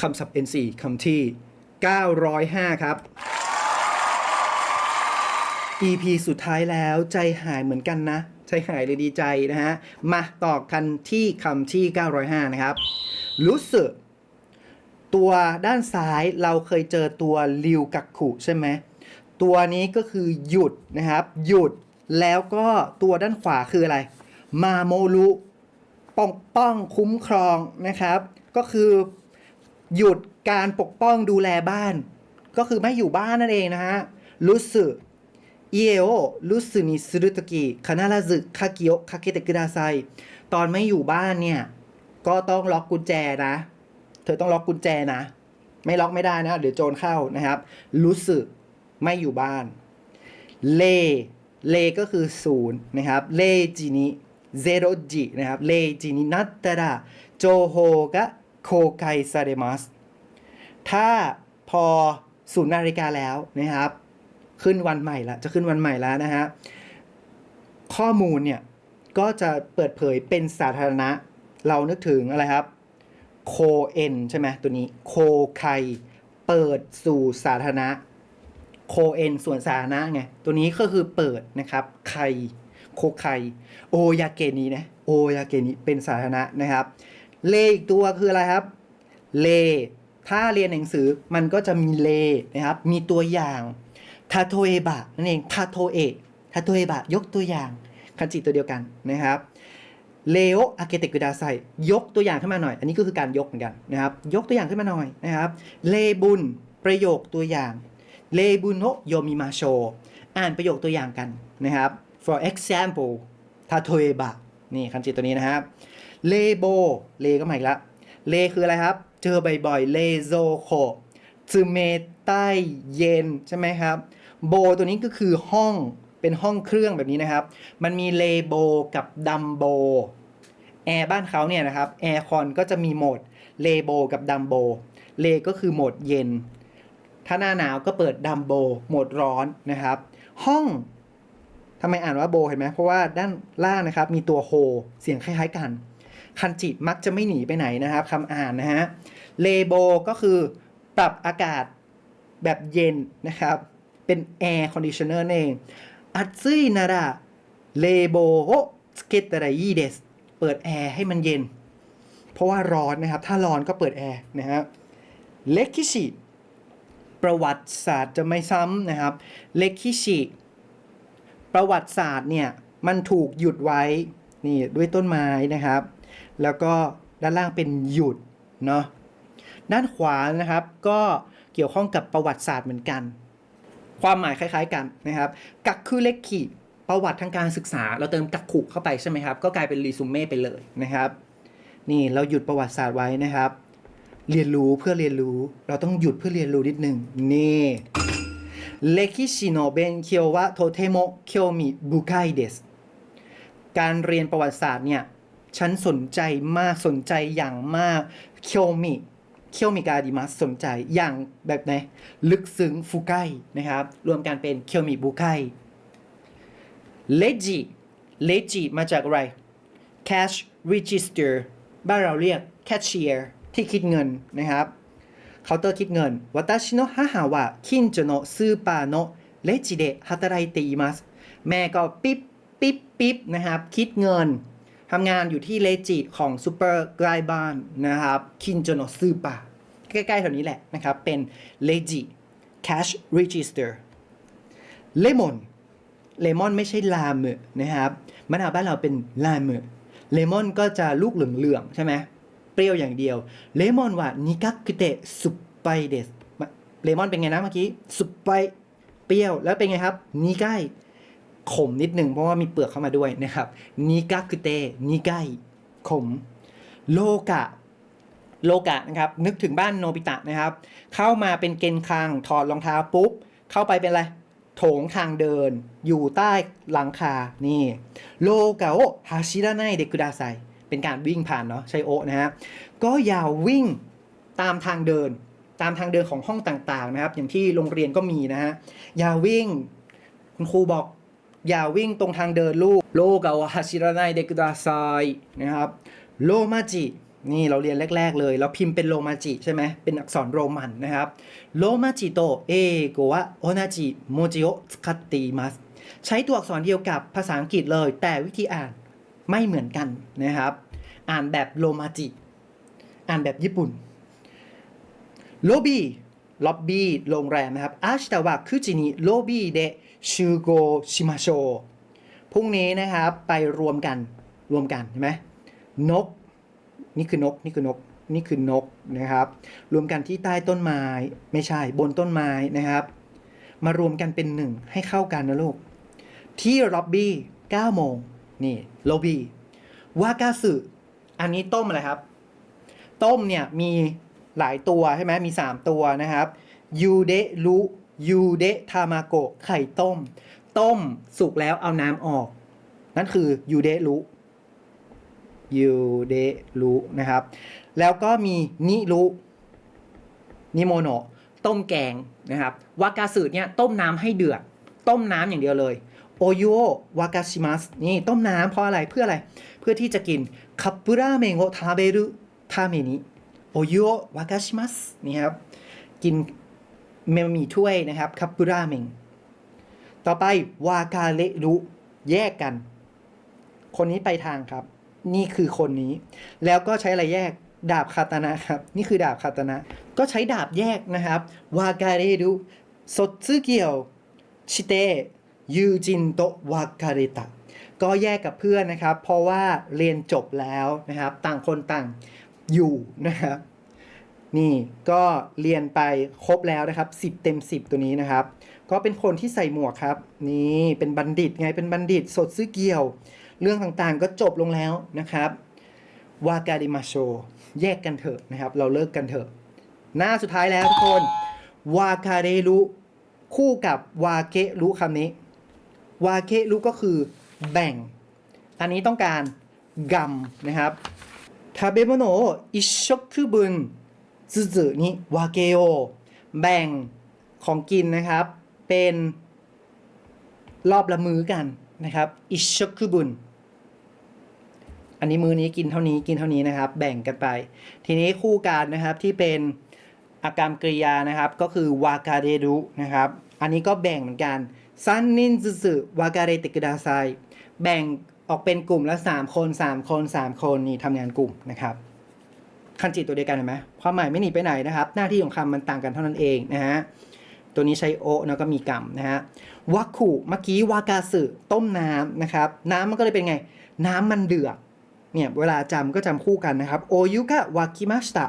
คำศัพท์ N4 คำที่ 905 ครับ EP สุดท้ายแล้วใจหายเหมือนกันนะ ใจหายเลยดีใจนะฮะ มาต่อกันที่คำที่ 905 นะครับ รู้สึก ตัวด้านซ้ายเราเคยเจอตัวริวกักขุใช่ไหม ตัวนี้ก็คือหยุดนะครับ หยุดแล้วก็ตัวด้านขวาคืออะไร มาโมรุป้องป้องคุ้มครองนะครับ ก็คือ หยุดการปกป้องดูแลบ้าน ก็คือไม่อยู่บ้านนั่นเองนะฮะรู้สึกเยโอรู้สึกนิสุรุตกิคานาราซึคาเกิโอคาเกเตกุดาไซตอนไม่อยู่บ้านเนี่ย ก็ต้องล็อกกุญแจนะ เธอต้องล็อกกุญแจนะ ไม่ล็อกไม่ได้นะ เดี๋ยวโจรเข้านะครับ รู้สึกไม่อยู่บ้าน เล เลก็คือศูนย์นะครับ เลจินิเซโรจินะครับ เลจินินัตตระโจโฮกะ โคไกซาเรมัสถ้าพอศูนย์นาฬิกาแล้วนะครับ ขึ้นวันใหม่ละจะขึ้นวันใหม่แล้วนะฮะข้อมูลเนี่ย ก็จะเปิดเผยเป็นสาธารณะ เรานึกถึงอะไรครับโคเอ็นใช่ไหมตัวนี้โคไคเปิดสู่สาธารณะโคเอ็นส่วนสาธารณะไงตัวนี้ก็คือเปิดนะครับไคโคไคโอยาเกนีนะโอยาเกนีเป็นสาธารณะนะครับ เลอีกตัวคืออะไรครับ เล ถ้าเรียนหนังสือมันก็จะมีเลนะครับ มีตัวอย่างทาโตเอบะนั่นเองทาโตเอะทาโตเอบะยกตัวอย่างคันจิตัวเดียวกันนะครับเลโออาเกเตกุดาไซยกตัวอย่างขึ้นมาหน่อย อันนี้ก็คือการยกเหมือนกันนะครับ ยกตัวอย่างขึ้นมาหน่อยนะครับ เลบุนประโยคตัวอย่าง เลบุโนโยมิมาโช อ่านประโยคตัวอย่างกันนะครับ for example ทาโตเอบะนี่คันจิตัวนี้นะครับ เลโบเลก็หมาอีกแล้วเลคืออะไรครับ เจอบ่อยๆเลโซโคซึเมใต้เย็นใช่ไหมครับ โบตัวนี้ก็คือห้องเป็นห้องเครื่องแบบนี้นะครับ มันมีเลโบกับดัมโบแอร์บ้านเขาเนี่ยนะครับแอร์คอนก็จะมีโหมดเลโบกับดัมโบเลก็คือโหมดเย็น ถ้าหน้าหนาวก็เปิดดัมโบโหมดร้อนนะครับ ห้องทำไมอ่านว่าโบเห็นไหมเพราะว่าด้านล่างนะครับมีตัวโฮเสียงคล้ายๆกัน คันจิมักจะไม่หนีไปไหนนะครับคำอ่านนะฮะเลโบก็คือปรับอากาศแบบเย็นนะครับ เป็นแอร์คอนดิชเนอร์เองอัตซึนาระเลโบโอสเกตระยีเดสเปิดแอร์ให้มันเย็น เพราะว่าร้อนนะครับ ถ้าร้อนก็เปิดแอร์นะฮะเลคิชิประวัติศาสตร์จะไม่ซ้ำนะครับเลคิชิประวัติศาสตร์เนี่ย มันถูกหยุดไว้ นี่ ด้วยต้นไม้นะครับ แล้วก็ด้านล่างเป็นหยุดเนาะด้านขวานะครับก็เกี่ยวข้องกับประวัติศาสตร์เหมือนกัน ความหมายคล้ายๆกันนะครับ กักคือเลขขีประวัติทางการศึกษา เราเติมกักขุเข้าไปใช่ไหมครับ ก็กลายเป็นรีซูเม่ไปเลยนะครับ นี่เราหยุดประวัติศาสตร์ไว้นะครับ เรียนรู้เพื่อเรียนรู้ เราต้องหยุดเพื่อเรียนรู้นิดหนึ่งนี่เลคิชิโนเบนเคียววะโทเทโมเคียวมิบุไกเดสการเรียนประวัติศาสตร์เนี่ย ฉันสนใจมากสนใจอย่างมากเคียวมิเคียวมิกาดิมัสสนใจอย่างแบบไหนลึกซึ้งฟูไกนะครับ รวมกันเป็นเคียวมิบุไกเลจิเลจิมาจากอะไร cash register บ้านเราเรียก cashier ที่คิดเงินนะครับเคาน์เตอร์คิดเงินวัตชิโนฮาฮาวะคินจโนซูปาโนเลจิเดฮัตไรตีมัสแม่ก็ปิ๊บปิ๊บปิ๊บนะครับ คิดเงิน ทำงานอยู่ที่เลจิของซูเปอร์ใกล้บ้านนะครับคินโจโนซูปาใกล้ๆแถวนี้แหละนะครับ เป็นเลจิ cash register เลมอนเลมอนไม่ใช่ลาเมอนะครับมะนาวบ้านเราเป็นลาเมอเลมอนก็จะลูกเหลืองๆใช่ไหมเปรี้ยวอย่างเดียว เลมอนว่านิกักกุเตะสุปไปเดสเลมอนเป็นไงนะเมื่อกี้สุปไปเปรี้ยวแล้วเป็นไงครับนิไก ขมนิดหนึ่งเพราะว่ามีเปลือกเข้ามาด้วยนะครับนิกักกุเตนิไกขม โลกะ โลกะนะครับ นึกถึงบ้านโนบิตะนะครับ เข้ามาเป็นเกนคังถอดรองเท้าปุ๊บ เข้าไปเป็นอะไร โถงทางเดิน อยู่ใต้หลังคา นี่ โลกะโอฮาชิระไนเดกุดาไซเป็นการวิ่งผ่านเนาะใช้โอนะฮะ ก็อย่าวิ่งตามทางเดิน ตามทางเดินของห้องต่างๆนะครับ อย่างที่โรงเรียนก็มีนะฮะ อย่าวิ่ง คุณครูบอก อย่าวิ่งตรงทางเดินลูกโลกะโอฮาชิระไนเดกุดาไซนะครับโลมาจินี่เราเรียนแรก ๆ เลย เราพิมพ์เป็นโรมาจิใช่ไหมเป็นอักษรโรมันนะครับโรมาจิโตเอโกะโอนาจิโมจิโอสคัตติมัสใช้ตัวอักษรเดียวกับภาษาอังกฤษเลย แต่วิธีอ่านไม่เหมือนกันนะครับ อ่านแบบโรมาจิ อ่านแบบญี่ปุ่นโลบี้ล็อบบี้โรงแรมนะครับอาชิตาวะคุจินิโลบี้เดะ ชูโกชิมาโชพรุ่งนี้นะครับไปรวมกันรวมกันใช่ไหมนก นี่คือนกนี่คือนกนี่คือนกนะครับ รวมกันที่ใต้ต้นไม้ไม่ใช่บนต้นไม้นะครับ มารวมกันเป็นหนึ่งให้เข้ากันนะลูก ที่ล็อบบี้9โมงนี่ล็อบบี้วากาสึอันนี้ต้มอะไรครับ ต้มเนี่ยมีหลายตัวใช่ไหมมี 3 ตัวนะครับยูเดรุ ยูเดะทามาโกะไข่ต้ม ต้มสุกแล้วเอาน้ำออก นั่นคือยูเดะรุยูเดะรุนะครับ แล้วก็มีนิรุนิโมโนะต้มแกงนะครับวากาสึเนี่ยต้มน้ำให้เดือด ต้มน้ำอย่างเดียวเลยโอโยวากาชิมัสนี่ต้มน้ำเพราะอะไรเพื่ออะไร เพื่อที่จะกินคัพปุราเมงโอทาเบรุทาเมนิโอโยวากาชิมัสนี่ครับกิน เมมีถ้วยนะครับคัพปุราเมงต่อไปวากาเลรุแยกกัน คนนี้ไปทางครับ นี่คือคนนี้ แล้วก็ใช้อะไรแยกดาบคาตนะครับ นี่คือดาบคาตนะ ก็ใช้ดาบแยกนะครับวากาเรรุสดซึเกียวชิเตยูจินโตวากาเรตะก็แยกกับเพื่อนนะครับ เพราะว่าเรียนจบแล้วนะครับ ต่างคนต่างอยู่นะครับ นี่ก็เรียนไปครบแล้วนะครับ 10 เต็ม 10 ตัวนี้นะครับ ก็เป็นคนที่ใส่หมวกครับ นี่เป็นบัณฑิตไงเป็นบัณฑิตสดซื้อเกี่ยว เรื่องต่างๆก็จบลงแล้วนะครับวากาดิมาโชแยกกันเถอะนะครับ เราเลิกกันเถอะ หน้าสุดท้ายแล้วทุกคนวาคาเรรุคู่กับวาเกะรุคำนี้วาเกะรุก็คือแบ่ง อันนี้ต้องการกำนะครับทาเบโมโนอิชกคือบุน ซึซึนี่วาเกโอแบ่งของกินนะครับ เป็นรอบละมื้อกันนะครับอิชกคือบุนอันนี้มือนี้กินเท่านี้กินเท่านี้นะครับ แบ่งกันไป ทีนี้คู่กันนะครับที่เป็นอาการกริยานะครับ ก็คือวากาเรรุนะครับ อันนี้ก็แบ่งเหมือนกันซันนินซึซึวากาเรติกดาไซแบ่งออกเป็นกลุ่มละ 3 คน 3 คน 3 คนนี่ทำงานกลุ่มนะครับ คันจิตัวเดียวกันเห็นไหมความหมายไม่หนีไปไหนนะครับ หน้าที่ของคำมันต่างกันเท่านั้นเองนะฮะตัวนี้ใช้โอะแล้วก็มีกรรมนะฮะวักขุเมื่อกี้วากาสึต้มน้ำนะครับ น้ำมันก็เลยเป็นไง น้ำมันเดือดเนี่ยเวลาจำก็จำคู่กันนะครับโอยุกะวากิมาสตะ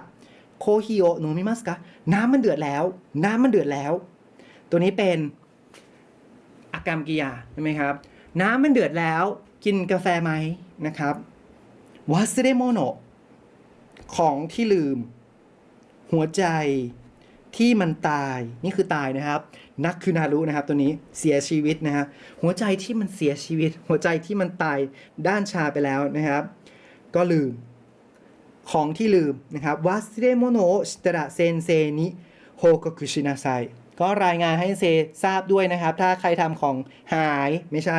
โคฮิโอโนมิมัสกะน้ำมันเดือดแล้ว น้ำมันเดือดแล้ว ตัวนี้เป็นอากรรมกิยาใช่ไหมครับ น้ำมันเดือดแล้ว กินกาแฟไหมนะครับวาสเรโมโน ของที่ลืม หัวใจที่มันตายนี่คือตายนะครับ นักคือนารุนะครับ ตัวนี้เสียชีวิตนะฮะหัวใจที่มันเสียชีวิต หัวใจที่มันตายด้านชาไปแล้วนะครับ ก็ลืม ของที่ลืมนะครับวาสเรโมโนชิตระเซนเซนิโฮกคุชินาไซก็รายงานให้เซทราบด้วยนะครับ ถ้าใครทำของหายไม่ใช่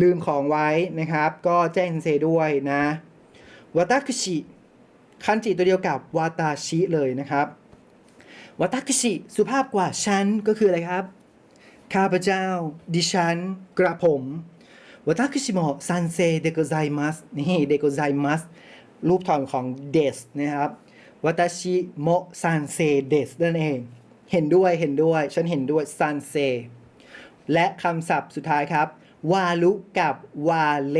ลืมของไว้นะครับ ก็แจ้งเซด้วยนะวาตาคุชิ คันจิตัวเดียวกับวาตาชิเลยนะครับวาตาคุชิสุภาพกว่าฉันก็คืออะไรครับ ข้าพเจ้า ดิฉัน กระผมวาตาคุชิโมซันเซเดโกไซมัสนี่เดโกไซมัสรูปถอนของเดสนะครับวาตาชิโมซันเซเดสนั่นเอง เห็นด้วยเห็นด้วย ฉันเห็นด้วยซันเซและคำศัพท์สุดท้ายครับ วาลุกับวาเล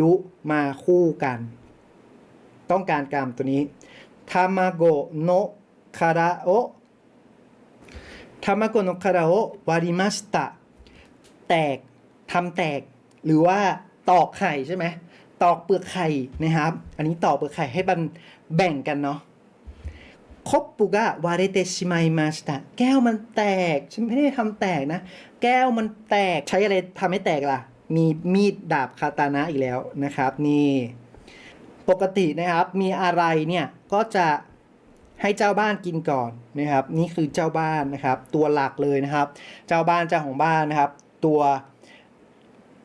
ลุมาคู่กัน ต้องการกรรมตัวนี้ทามาโกโนคาราโอทามาโกโนคาราโอวาริมาสตะแตกทำแตก หรือว่าตอกไข่ใช่ไหมตอกเปลือกไข่นะครับ อันนี้ตอกเปลือกไข่ให้มันแบ่งกันเนาะคบปุกะวาเรเตชิไมมาสตะแก้วมันแตก ฉันไม่ได้ทำแตกนะ แก้วมันแตกใช้อะไรทำให้แตกล่ะ มีมีดดาบคาตานะอีกแล้วนะครับ นี่ ปกตินะครับมีอะไรเนี่ยก็จะให้เจ้าบ้านกินก่อนนะครับ นี่คือเจ้าบ้านนะครับ ตัวหลักเลยนะครับ เจ้าบ้านเจ้าของบ้านนะครับ ตัว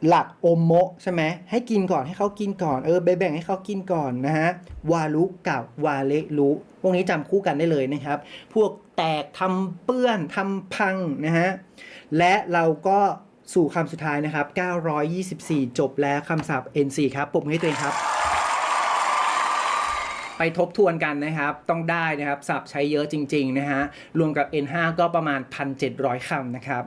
หลักโอมโมะใช่ไหมให้กินก่อนให้เขากินก่อนเออแบ่งให้เขากินก่อนนะฮะวารุกับวาเลรุพวกนี้จำคู่กันได้เลยนะครับ พวกแตกทำเปื้อนทำพังนะฮะและเราก็สู่คำสุดท้ายนะครับ 924 จบแล้วคำศัพท์ NC ครับปรบมือให้ตัวเองครับ ไปทบทวนกันนะครับ ต้องได้นะครับศัพท์ใช้เยอะจริง ๆ นะฮะ รวมกับ N5 ก็ประมาณ 1,700 คำนะครับ